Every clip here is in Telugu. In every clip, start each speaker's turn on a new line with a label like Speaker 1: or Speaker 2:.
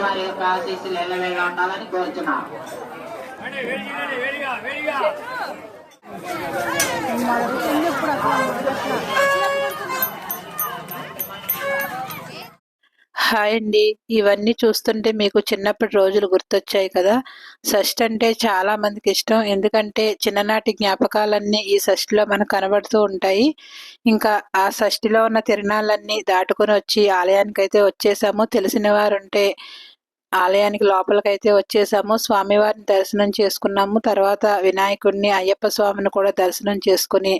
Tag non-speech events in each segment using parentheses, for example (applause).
Speaker 1: వారి యొక్క ఆశీస్సులు ఎల్లవేళ ఉండాలని కోరుచున్నాం
Speaker 2: హాయ్ అండి. ఇవన్నీ చూస్తుంటే మీకు చిన్నప్పటి రోజులు గుర్తొచ్చాయి కదా. షష్ట్ అంటే చాలా మందికి ఇష్టం. ఎందుకంటే చిన్ననాటి జ్ఞాపకాలన్నీ ఈ షష్టిలో మనకు కనబడుతూ ఉంటాయి. ఇంకా ఆ షష్టిలో ఉన్న తిరణాలన్నీ దాటుకొని వచ్చి ఆలయానికి అయితే వచ్చేసాము. తెలిసిన వారు ఉంటే ఆలయానికి లోపలికైతే వచ్చేసాము. స్వామివారిని దర్శనం చేసుకున్నాము. తర్వాత వినాయకుడిని అయ్యప్ప స్వామిని కూడా దర్శనం చేసుకుని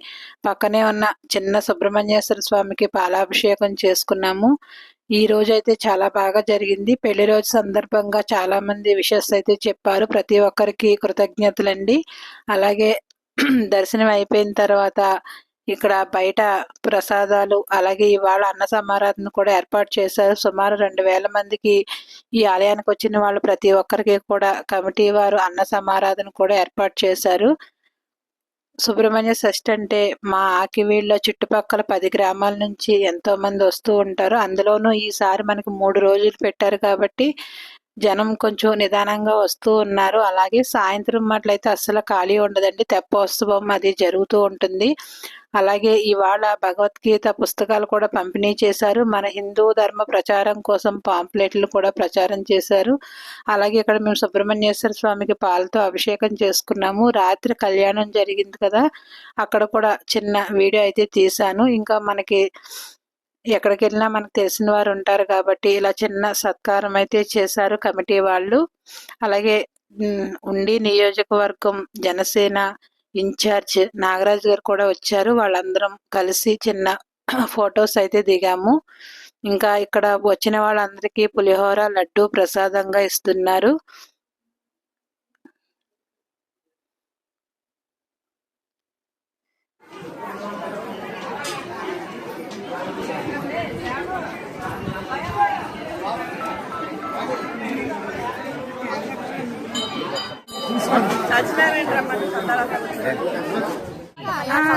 Speaker 2: పక్కనే ఉన్న చిన్న సుబ్రహ్మణ్యేశ్వర స్వామికి పాలాభిషేకం చేసుకున్నాము. ఈ రోజు అయితే చాలా బాగా జరిగింది. పెళ్ళి రోజు సందర్భంగా చాలా మంది విషెస్ అయితే చెప్పారు. ప్రతి ఒక్కరికి కృతజ్ఞతలండి. అలాగే (clears throat) దర్శనం అయిపోయిన తర్వాత ఇక్కడ బయట ప్రసాదాలు అలాగే ఇవాళ అన్న సమారాధన కూడా ఏర్పాటు చేశారు. సుమారు రెండు వేల మందికి ఈ ఆలయానికి వచ్చిన వాళ్ళు ప్రతి ఒక్కరికి కూడా కమిటీ వారు అన్న సమారాధన కూడా ఏర్పాటు చేశారు. సుబ్రహ్మణ్య షష్ఠి అంటే మా ఆకివీళ్ళ చుట్టుపక్కల పది గ్రామాల నుంచి ఎంతో మంది వస్తూ ఉంటారు. అందులోనూ ఈసారి మనకి మూడు రోజులు పెట్టారు కాబట్టి జనం కొంచెం నిదానంగా వస్తూ ఉన్నారు. అలాగే సాయంత్రం మాటలైతే అస్సలు ఖాళీ ఉండదండి. తెప్పోత్సవం అది జరుగుతూ ఉంటుంది. అలాగే ఇవాళ భగవద్గీత పుస్తకాలు కూడా పంపిణీ చేశారు. మన హిందూ ధర్మ ప్రచారం కోసం పాంప్లెట్లు కూడా ప్రచారం చేశారు. అలాగే ఇక్కడ మేము సుబ్రహ్మణ్యేశ్వర స్వామికి పాలతో అభిషేకం చేసుకున్నాము. రాత్రి కళ్యాణం జరిగింది కదా అక్కడ కూడా చిన్న వీడియో అయితే తీశాను. ఇంకా మనకి ఎక్కడికి వెళ్ళినా మనకు తెలిసిన వారు ఉంటారు కాబట్టి ఇలా చిన్న సత్కారం అయితే చేశారు కమిటీ వాళ్ళు. అలాగే ఉండి నియోజకవర్గం జనసేన ఇన్ఛార్జ్ నాగరాజ్ గారు కూడా వచ్చారు. వాళ్ళందరం కలిసి చిన్న ఫొటోస్ అయితే దిగాము. ఇంకా ఇక్కడ వచ్చిన వాళ్ళందరికీ పులిహోర లడ్డు ప్రసాదంగా ఇస్తున్నారు.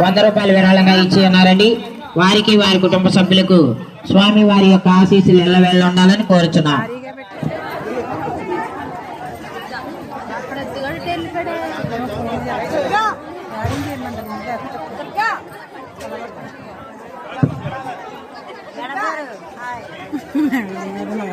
Speaker 1: వంద రూపాయలు విరాళంగా ఇచ్చి ఉన్నారండి. వారికి వారి కుటుంబ సభ్యులకు స్వామి వారి యొక్క ఆశీస్సులు ఎల్లవేళ ఉండాలని కోరుచున్నాం. என்ன